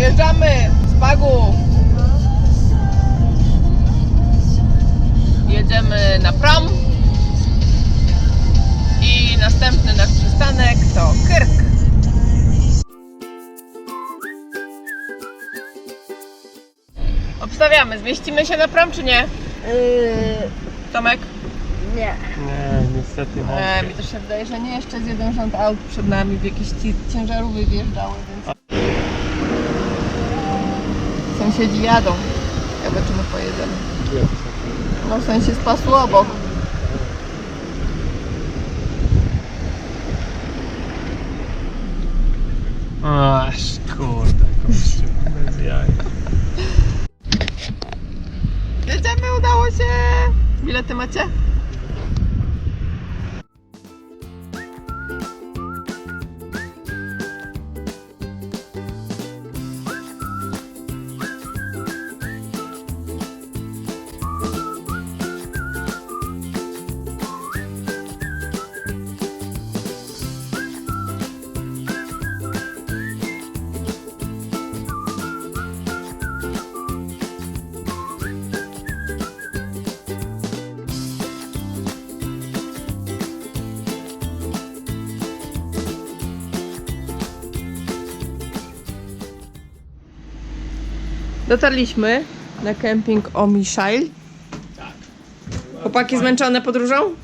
Wyjeżdżamy z Pagu. Jedziemy na prom. I następny nasz przystanek to Kyrk. Obstawiamy, zmieścimy się na prom czy nie? Tomek? Nie. Nie, niestety E, mi też się wydaje, że nie jeszcze z jeden rząd aut przed nami w jakieś ci ciężarówki wjeżdżały, więc... Sąsiedzi jadą. Ciekawe, czy my pojedziemy. No w sensie z pasu obok. Aż kurde, kościół, bez jaj. Jedziemy, udało się! Bilety macie? Dotarliśmy na kemping Omishail. Chłopaki zmęczone podróżą?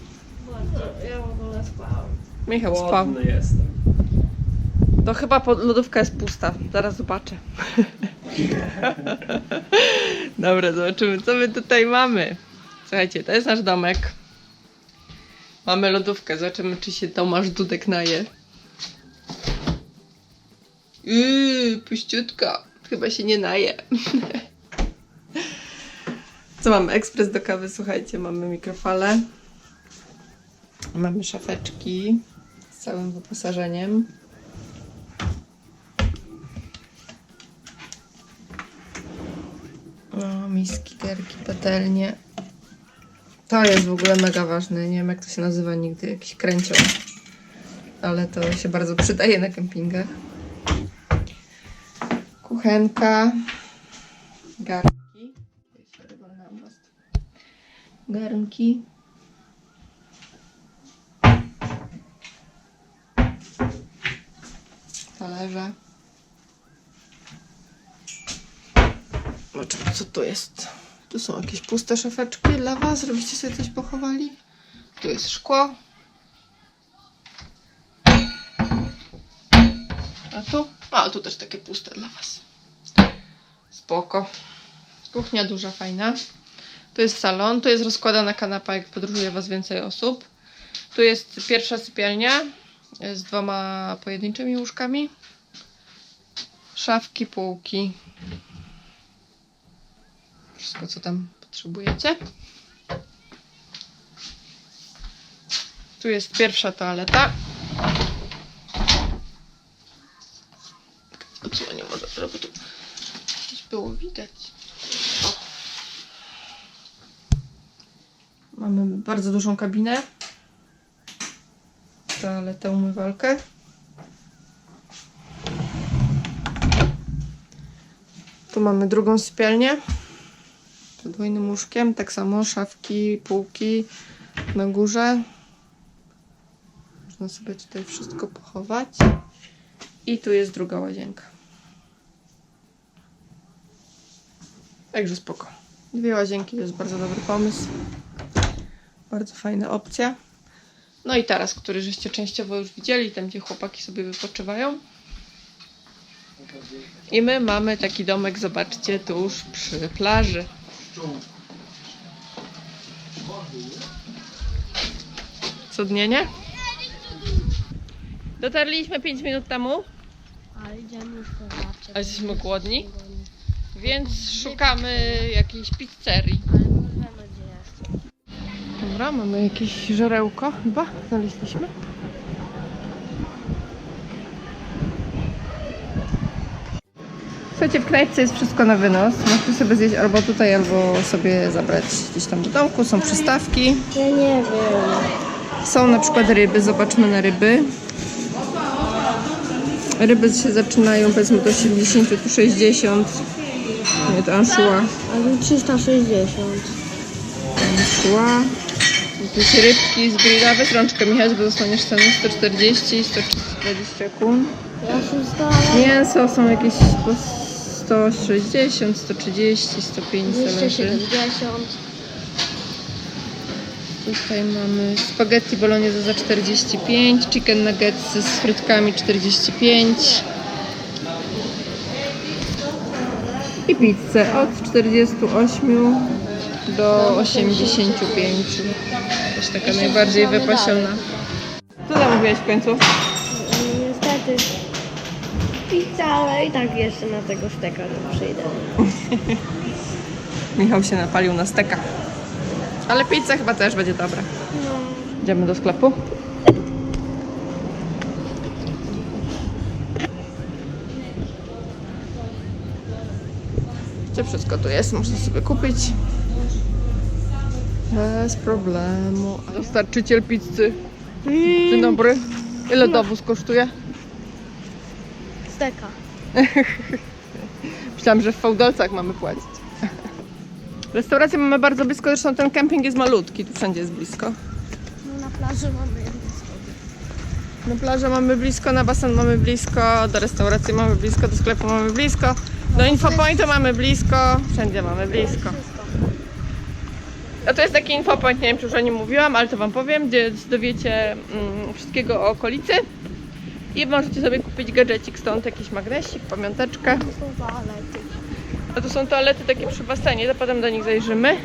Ja w ogóle spałam. Michał spał. Głodny jestem. To chyba pod- lodówka jest pusta. Zaraz zobaczę. Dobra, zobaczymy, co my tutaj mamy. Słuchajcie, to jest nasz domek. Mamy lodówkę. Zobaczymy, czy się Tomasz Dudek naje. Yy, puściutka. Chyba się nie naje. Co mamy? Ekspres do kawy, słuchajcie, mamy mikrofale. Mamy szafeczki z całym wyposażeniem. Miski, gerki, patelnie. To jest w ogóle mega ważne. Nie wiem, jak to się nazywa nigdy. Jakiś kręciol. Ale to się bardzo przydaje na kempingach. Kuchenka. Garnki. Garnki. Talerze. Zobaczymy, co tu jest. Tu są jakieś puste szafeczki dla Was, żebyście sobie coś pochowali. Tu jest szkło. A tu? A, tu też takie puste dla Was. Spoko. Kuchnia duża, fajna. Tu jest salon, tu jest rozkładana kanapa, jak podróżuje Was więcej osób. Tu jest pierwsza sypialnia z dwoma pojedynczymi łóżkami. Szafki, półki, wszystko, co tam potrzebujecie. Tu jest pierwsza toaleta. Odsłonię może, żeby tu było widać. Mamy bardzo dużą kabinę. Toaletę, umywalkę. Tu mamy drugą sypialnię podwójnym łóżkiem, tak samo szafki, półki na górze. Można sobie tutaj wszystko pochować. I tu jest druga łazienka. Także spoko. Dwie łazienki to jest bardzo dobry pomysł. Bardzo fajna opcja. No i teraz, który żeście częściowo już widzieli, tam gdzie chłopaki sobie wypoczywają. I my mamy taki domek, zobaczcie, tuż przy plaży. Cudnie, nie? Dotarliśmy 5 minut temu, Ale idziemy już po babcię. a jesteśmy głodni, więc szukamy jakiejś pizzerii. Dobra, mamy jakieś żerełko chyba, znaleźliśmy. Słuchajcie, w knajpce jest wszystko na wynos. Możecie sobie zjeść albo tutaj, albo sobie zabrać gdzieś tam do domku. Są przystawki. Ja nie wiem. Są na przykład ryby, zobaczmy na ryby. Ryby się zaczynają powiedzmy od 80, tu 60. Nie, to anchois. A tu 360. Szła. Jakieś rybki z grilla. Weź rączkę Michał, bo dostaniesz cenę 140 i 120 kun. Ja się. Mięso są jakieś po 160, 130, 105 zależy. 270. Tutaj mamy spaghetti bolognese za 45, chicken nuggets z frytkami 45 i pizzę od 48 do 85. Też taka najbardziej wypasiona. Co zamówiłeś w końcu? Niestety. Pizza, ale i tak jeszcze na tego steka to przyjdę. Michał się napalił na steka. Ale pizza chyba też będzie dobra. No. Idziemy do sklepu. Wszystko tu jest, można sobie kupić. Bez problemu. Dostarczyciel pizzy. Dzień dobry. Ile dowóz kosztuje? Steka. Myślałam, że w fałdolcach mamy płacić. Restaurację mamy bardzo blisko, zresztą ten kemping jest malutki, tu wszędzie jest blisko. No na plaży mamy Na plażę mamy blisko, na basen mamy blisko, do restauracji mamy blisko, do sklepu mamy blisko, do infopointu mamy blisko, wszędzie mamy blisko. A to jest taki infopoint, nie wiem czy już o nim mówiłam, ale to wam powiem, gdzie dowiecie mm, wszystkiego o okolicy i możecie sobie kupić gadżecik stąd, jakiś magnesik, pamiąteczkę. To są toalety. A tu są toalety takie przy basenie, to potem do nich zajrzymy.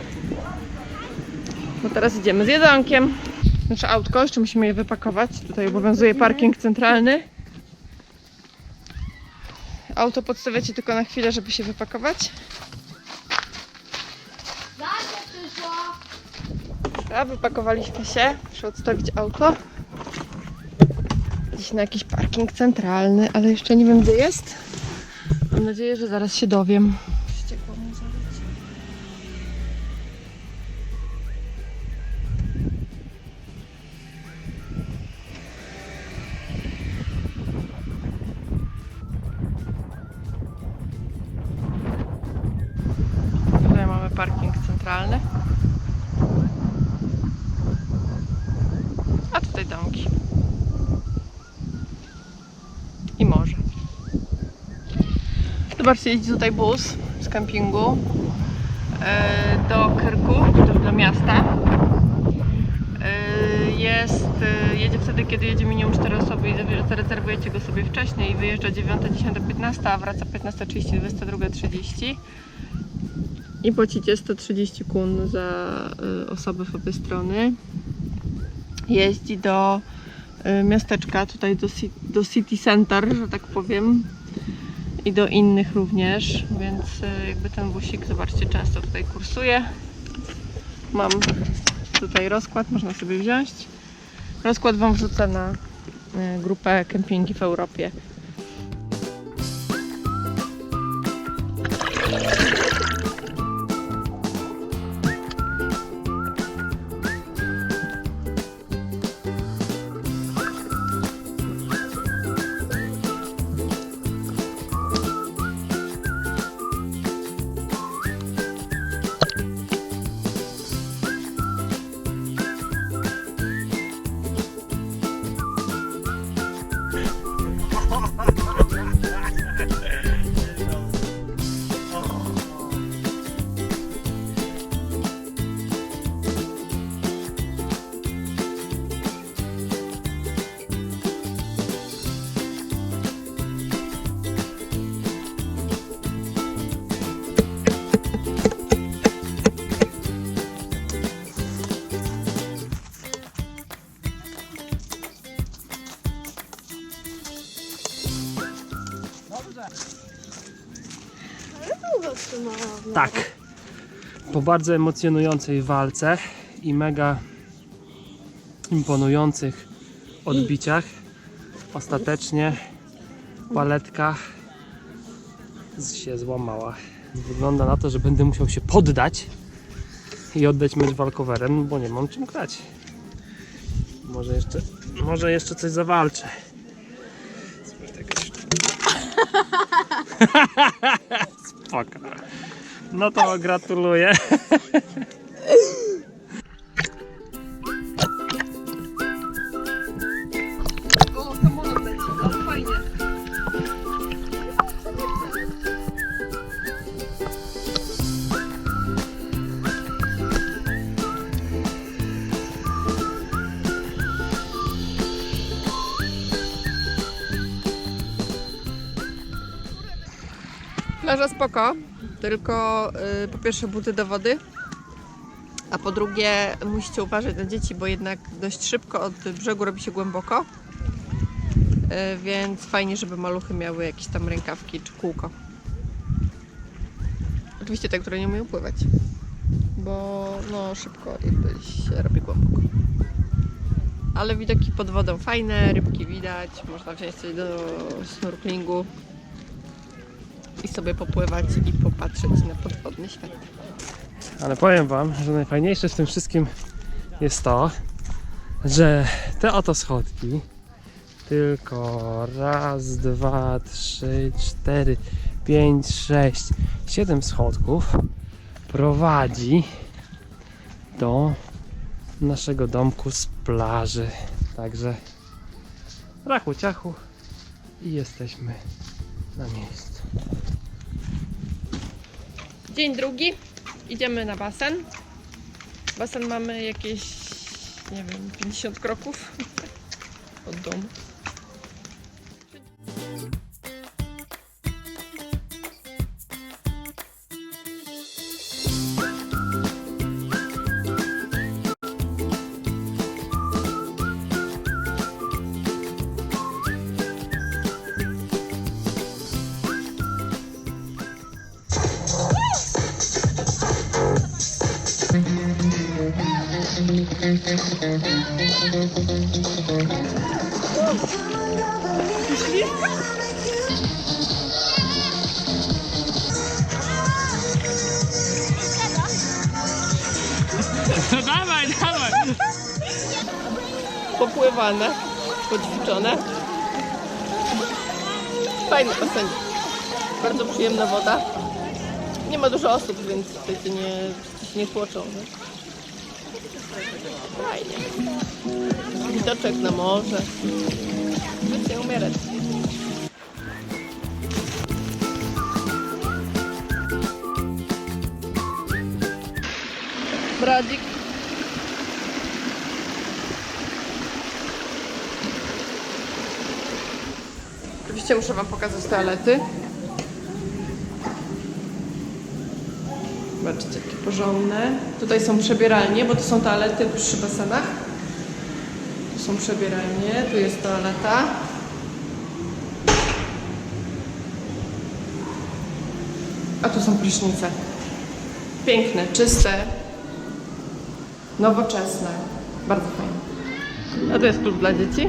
Bo teraz idziemy z jedzonkiem. Nasze autko, jeszcze musimy je wypakować. Tutaj obowiązuje parking centralny. Auto podstawiacie tylko na chwilę, żeby się wypakować. Dobra, wypakowaliśmy się. Muszę odstawić auto. Gdzieś na jakiś parking centralny, ale jeszcze nie wiem gdzie jest. Mam nadzieję, że zaraz się dowiem. Zobaczcie, jedzie tutaj bus z kempingu e, do też do miasta. E, Jest, e, jedzie wtedy, kiedy jedzie minimum 4 osoby i zarezerwujecie go sobie wcześniej. Wyjeżdża 9, 10, 15, a wraca 15.30, 22.30. I płacicie 130 kun za osobę w obie strony. Jeździ do miasteczka, tutaj do, do City Center, że tak powiem i do innych również, więc e, jakby ten busik, zobaczcie, często tutaj kursuje. Mam tutaj rozkład, można sobie wziąć. Rozkład Wam wrzucę na e, grupę kempingi w Europie. Bardzo emocjonującej walce i mega imponujących odbiciach ostatecznie paletka się złamała. Wygląda na to, że będę musiał się poddać i oddać mecz walkowerem, bo nie mam czym grać. Może jeszcze, może jeszcze coś zawalczę. Spoko. No to gratuluję. Plaża spoko, tylko y, po pierwsze buty do wody, a po drugie musicie uważać na dzieci, bo jednak dość szybko od brzegu robi się głęboko. Y, więc fajnie, żeby maluchy miały jakieś tam rękawki czy kółko. Oczywiście te, które nie umieją pływać, bo no szybko jakby się robi głęboko. Ale widoki pod wodą fajne, rybki widać, można wziąć coś do snorkelingu i sobie popływać i popatrzeć na podwodny świat. Ale powiem Wam, że najfajniejsze w tym wszystkim jest to, że te oto schodki tylko raz, dwa, trzy, cztery, pięć, sześć, siedem schodków prowadzi do naszego domku z plaży. Także rachu ciachu i jesteśmy na miejscu. Dzień drugi. Idziemy na basen. Basen mamy jakieś, nie wiem, 50 kroków od domu. No dawaj, dawaj! Popływane, poćwiczone. Fajny basen. Bardzo przyjemna woda. Nie ma dużo osób, więc się nie, nie tłoczą. Nie? Fajnie. Widoczek na morze. Nic nie umierać. Bradzik. Oczywiście muszę Wam pokazać toalety. Zobaczcie, porządne. Tutaj są przebieralnie, bo to są toalety przy basenach. Tu są przebieralnie, tu jest toaleta. A tu są prysznice. Piękne, czyste, nowoczesne. Bardzo fajne. A to jest klub dla dzieci.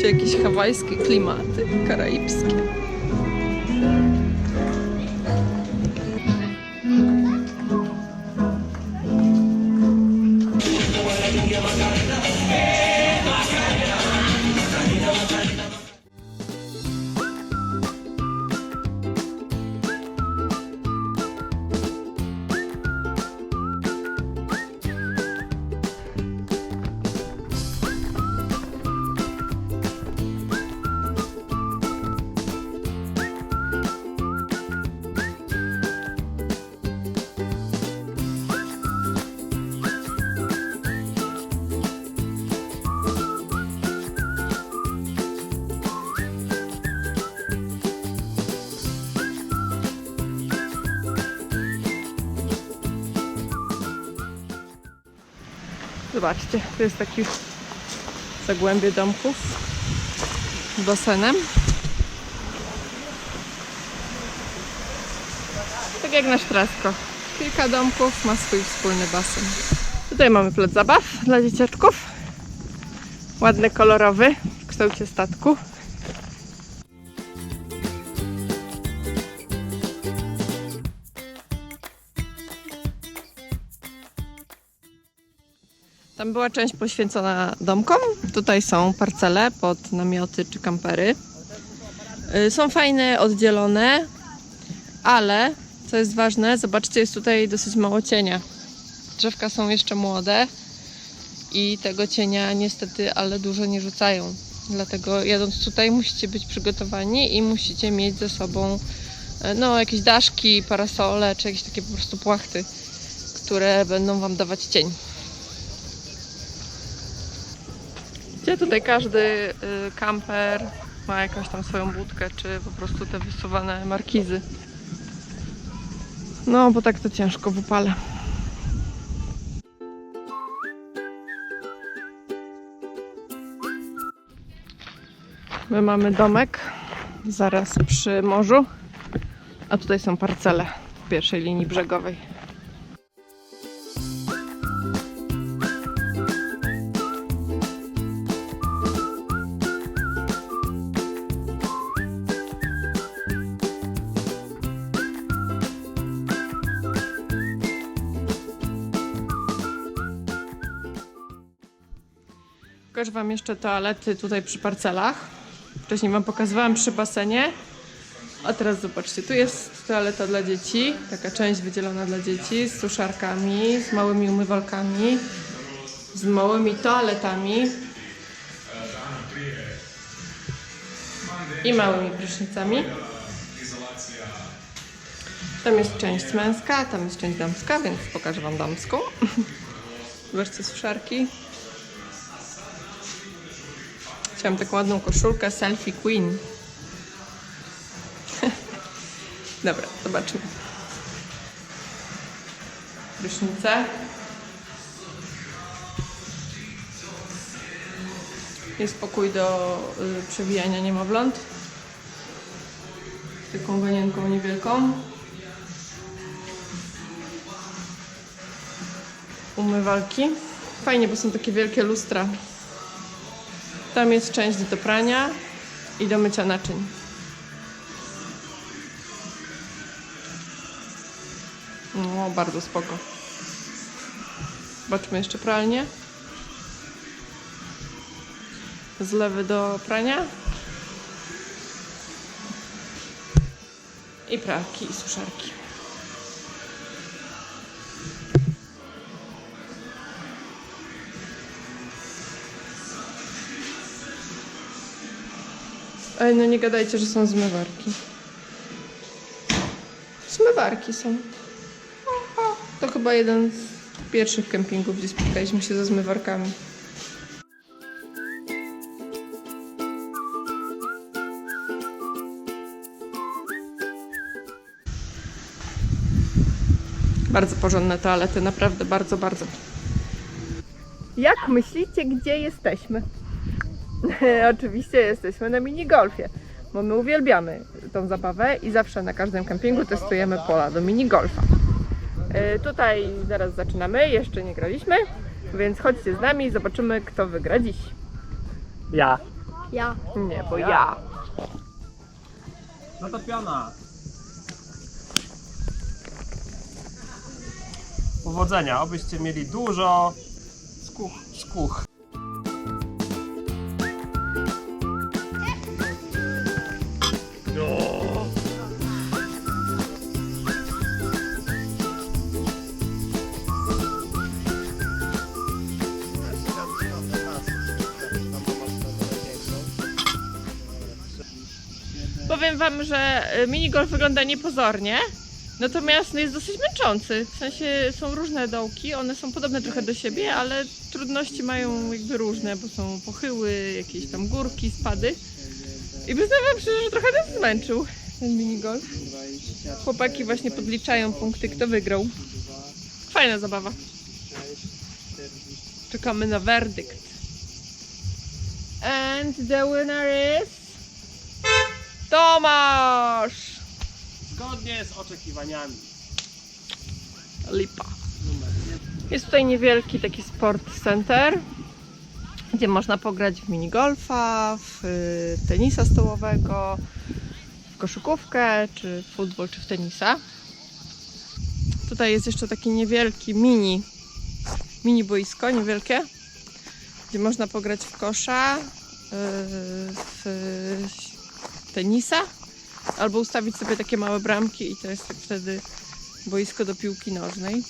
Się jakieś hawajskie klimaty, karaibskie. Zobaczcie, to jest taki zagłębie domków z basenem. Tak jak na Sztrasko. Kilka domków ma swój wspólny basen. Tutaj mamy plac zabaw dla dzieciaczków. Ładny, kolorowy, w kształcie statku. Tam była część poświęcona domkom. Tutaj są parcele pod namioty czy kampery. Y, Są fajne, oddzielone, ale co jest ważne, zobaczcie, jest tutaj dosyć mało cienia. Drzewka są jeszcze młode i tego cienia niestety, ale dużo nie rzucają. Dlatego jadąc tutaj musicie być przygotowani i musicie mieć ze sobą e, no, jakieś daszki, parasole czy jakieś takie po prostu płachty, które będą Wam dawać cień. Tutaj każdy y, kamper ma jakąś tam swoją budkę, czy po prostu te wysuwane markizy. No, bo tak to ciężko w upale. My mamy domek zaraz przy morzu, a tutaj są parcele w pierwszej linii brzegowej. Wam jeszcze toalety tutaj przy parcelach. Wcześniej Wam pokazywałam przy basenie. A teraz zobaczcie, tu jest toaleta dla dzieci, taka część wydzielona dla dzieci, z suszarkami, z małymi umywalkami, z małymi toaletami i małymi prysznicami. Tam jest część męska, tam jest część damska, więc pokażę Wam damską. Zobaczcie suszarki. Chciałam taką ładną koszulkę Selfie Queen. Dobra, zobaczymy. Prysznice. Jest pokój do y, przewijania niemowląt. Z taką wanienką niewielką. Umywalki. Fajnie, bo są takie wielkie lustra. Tam jest część do prania i do mycia naczyń. No, bardzo spoko. Zobaczmy jeszcze pralnię. Zlewy do prania. I pralki i suszarki. Ej, no nie gadajcie, że są zmywarki. Zmywarki są. To chyba jeden z pierwszych kempingów, gdzie spotkaliśmy się ze zmywarkami. Bardzo porządne toalety, naprawdę bardzo, bardzo. Jak myślicie, gdzie jesteśmy? Oczywiście jesteśmy na minigolfie, bo my uwielbiamy tą zabawę i zawsze na każdym kempingu testujemy pola do minigolfa. E, Tutaj zaraz zaczynamy, jeszcze nie graliśmy, więc chodźcie z nami i zobaczymy, kto wygra dziś. Ja. Ja. Nie, bo ja. Zatopiona. Powodzenia, obyście mieli dużo skuch. skuch. Wam, że y, minigolf wygląda niepozornie, natomiast no, jest dosyć męczący. W sensie są różne dołki, one są podobne trochę do siebie, ale trudności mają jakby różne, bo są pochyły, jakieś tam górki, spady. I przyznam wam szczerze, że trochę nas zmęczył ten minigolf. Chłopaki właśnie podliczają punkty, kto wygrał. Fajna zabawa. Czekamy na werdykt. And the winner is... Tomasz! Zgodnie z oczekiwaniami. Lipa. Jest tutaj niewielki taki sport center, gdzie można pograć w minigolfa, w y, tenisa stołowego, w koszykówkę, czy w futbol, czy w tenisa. Tutaj jest jeszcze taki niewielki mini mini boisko niewielkie, gdzie można pograć w kosza, yy, w tenisa, albo ustawić sobie takie małe bramki i to jest wtedy boisko do piłki nożnej.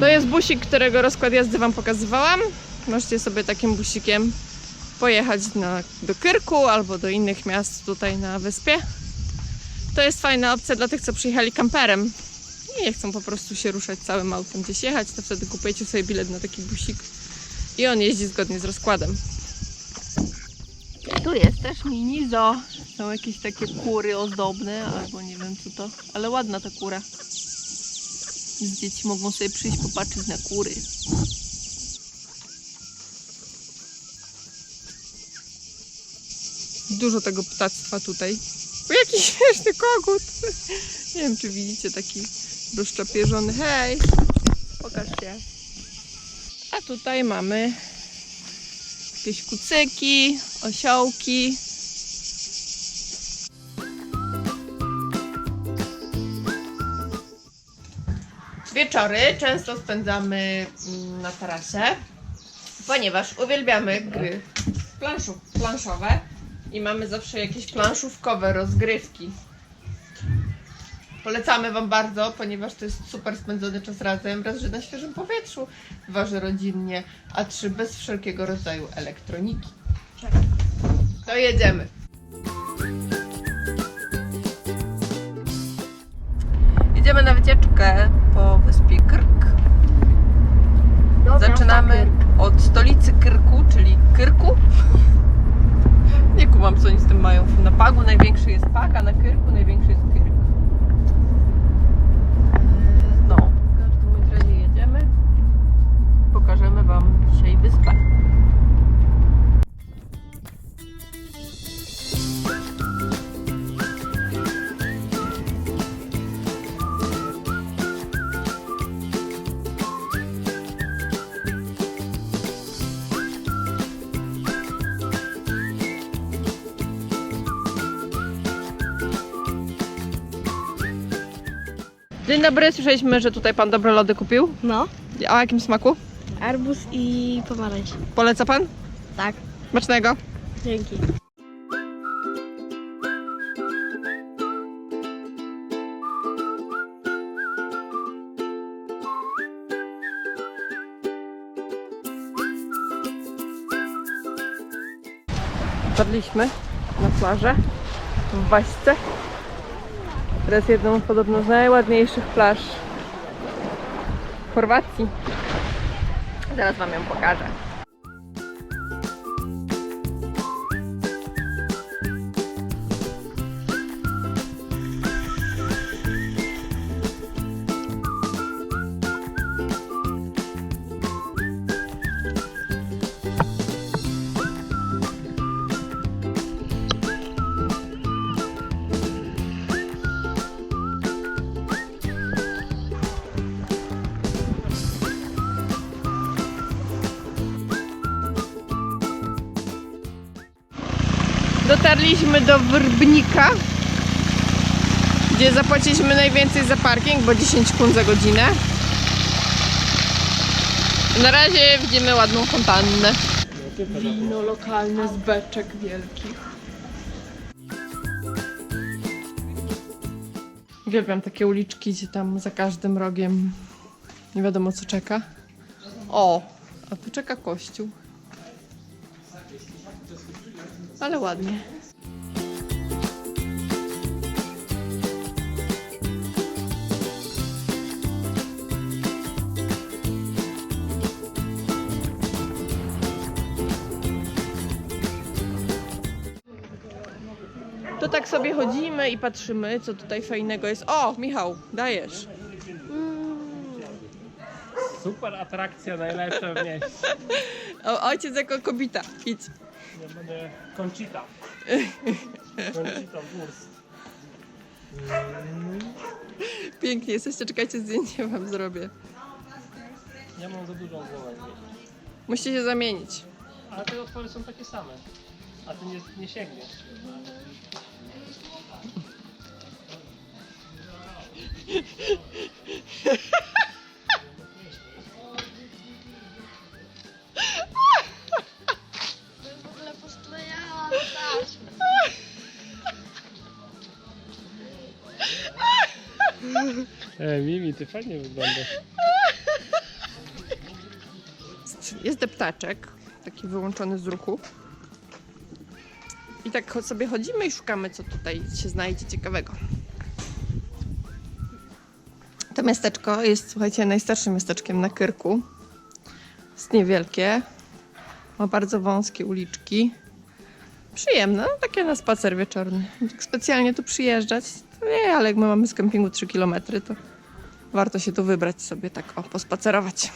To jest busik, którego rozkład jazdy Wam pokazywałam. Możecie sobie takim busikiem pojechać na, do Kyrku albo do innych miast tutaj na wyspie. To jest fajna opcja dla tych, co przyjechali kamperem i nie chcą po prostu się ruszać całym autem gdzieś jechać, to wtedy kupujecie sobie bilet na taki busik i on jeździ zgodnie z rozkładem. Tu jest też mini zoo. Są jakieś takie kury ozdobne, albo nie wiem co to, ale ładna ta kura. Dzieci mogą sobie przyjść popatrzeć na kury. Dużo tego ptactwa tutaj. O, jaki śmieszny kogut! Nie wiem, czy widzicie taki rozczapieżony. Hej! Pokaż się. A tutaj mamy jakieś kucyki, osiołki. Wieczory często spędzamy mm, na tarasie, ponieważ uwielbiamy gry planszowe i mamy zawsze jakieś planszówkowe rozgrywki. Polecamy Wam bardzo, ponieważ to jest super spędzony czas razem. Raz, że na świeżym powietrzu, dwa, że rodzinnie, a trzy, bez wszelkiego rodzaju elektroniki. To jedziemy. Idziemy na wycieczkę po wyspie Krk. Zaczynamy od stolicy Kyrku, czyli Kyrku. Nie kumam, co oni z tym mają. Na Pagu największy jest Pag, a na Kyrku największy jest Dzień dobry, słyszeliśmy, że tutaj Pan dobre lody kupił. No. A o jakim smaku? Arbuz i pomarańcz. Poleca Pan? Tak. Smacznego. Dzięki. Wpadliśmy na plażę w Waśce. Jest jedną podobno z najładniejszych plaż w Chorwacji. Zaraz Wam ją pokażę. Dotarliśmy do Wrbnika, gdzie zapłaciliśmy najwięcej za parking, bo 10 kun za godzinę. Na razie widzimy ładną fontannę. Wino lokalne z beczek wielkich. Uwielbiam takie uliczki, gdzie tam za każdym rogiem nie wiadomo co czeka. O, a tu czeka kościół. Ale ładnie. Sobie chodzimy i patrzymy, co tutaj fajnego jest. O, Michał, dajesz. Super atrakcja, najlepsza w mieście. O, ojciec jako kobita. Idź. Ja będę Conchita. Conchita Wurst. Pięknie jesteście, czekajcie, zdjęcie wam zrobię. Ja mam za dużą głowę. Musicie się zamienić. Ale te otwory są takie same. A ty nie, nie sięgniesz. w Mimi, ty fajnie wyglądasz. Jest deptaczek, taki wyłączony z ruchu. I tak sobie chodzimy i szukamy, co tutaj się znajdzie ciekawego. To miasteczko jest, słuchajcie, najstarszym miasteczkiem na Kyrku. Jest niewielkie. Ma bardzo wąskie uliczki. Przyjemne, no, takie na spacer wieczorny. Specjalnie tu przyjeżdżać, to nie, ale jak my mamy z kempingu 3 km, to warto się tu wybrać sobie tak o, pospacerować.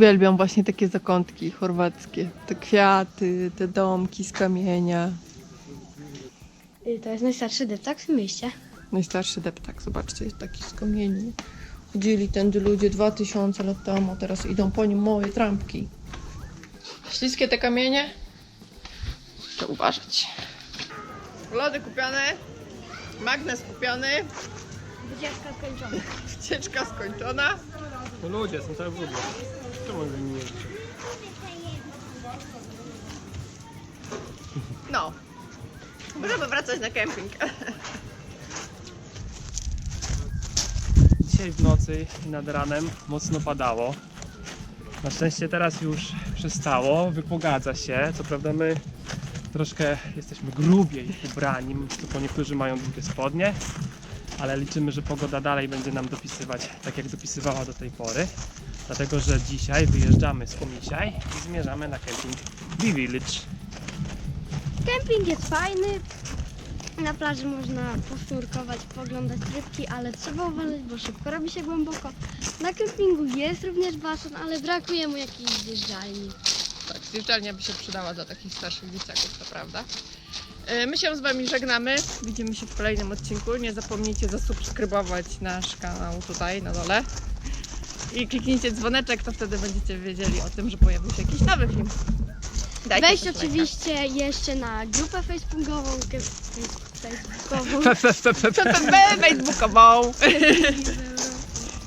Uwielbiam właśnie takie zakątki chorwackie. Te kwiaty, te domki z kamienia. Y, To jest najstarszy deptak w tym mieście. Najstarszy deptak, zobaczcie, jest taki z kamieni. Chodzili tędy ludzie 2000 lat temu, teraz idą po nim małe trampki. Śliskie te kamienie? To uważać. Lody kupione, magnes kupiony, Wycieczka skończona. wycieczka skończona. No ludzie, są całe wódle. Czemu wy nie jeździcie? No. Możemy wracać na kemping. Dzisiaj w nocy i nad ranem mocno padało. Na szczęście teraz już przestało, wypogadza się. Co prawda my troszkę jesteśmy grubiej ubrani, tylko niektórzy mają długie spodnie, ale liczymy, że pogoda dalej będzie nam dopisywać tak jak dopisywała do tej pory. Dlatego, że dzisiaj wyjeżdżamy z Pomisiaj i zmierzamy na kemping B-Village. Kemping jest fajny. Na plaży można poszturkować, poglądać rybki, ale trzeba uważać, bo szybko robi się głęboko. Na kempingu jest również basen, ale brakuje mu jakiejś zjeżdżalni. Tak, zjeżdżalnia by się przydała dla takich starszych dzieciaków, to prawda. E, My się z Wami żegnamy. Widzimy się w kolejnym odcinku. Nie zapomnijcie zasubskrybować nasz kanał tutaj na dole. I kliknijcie dzwoneczek, to wtedy będziecie wiedzieli o tym, że pojawił się jakiś nowy film. Dajcie lajka. oczywiście jeszcze na grupę facebookową. ke- facebookową. Facebookową.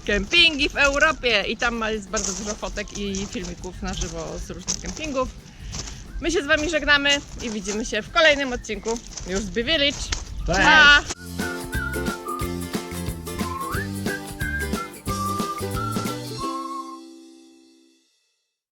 Kempingi w Europie. I tam jest bardzo dużo fotek i filmików na żywo z różnych kempingów. My się z Wami żegnamy i widzimy się w kolejnym odcinku już z Village. Cześć! Pa!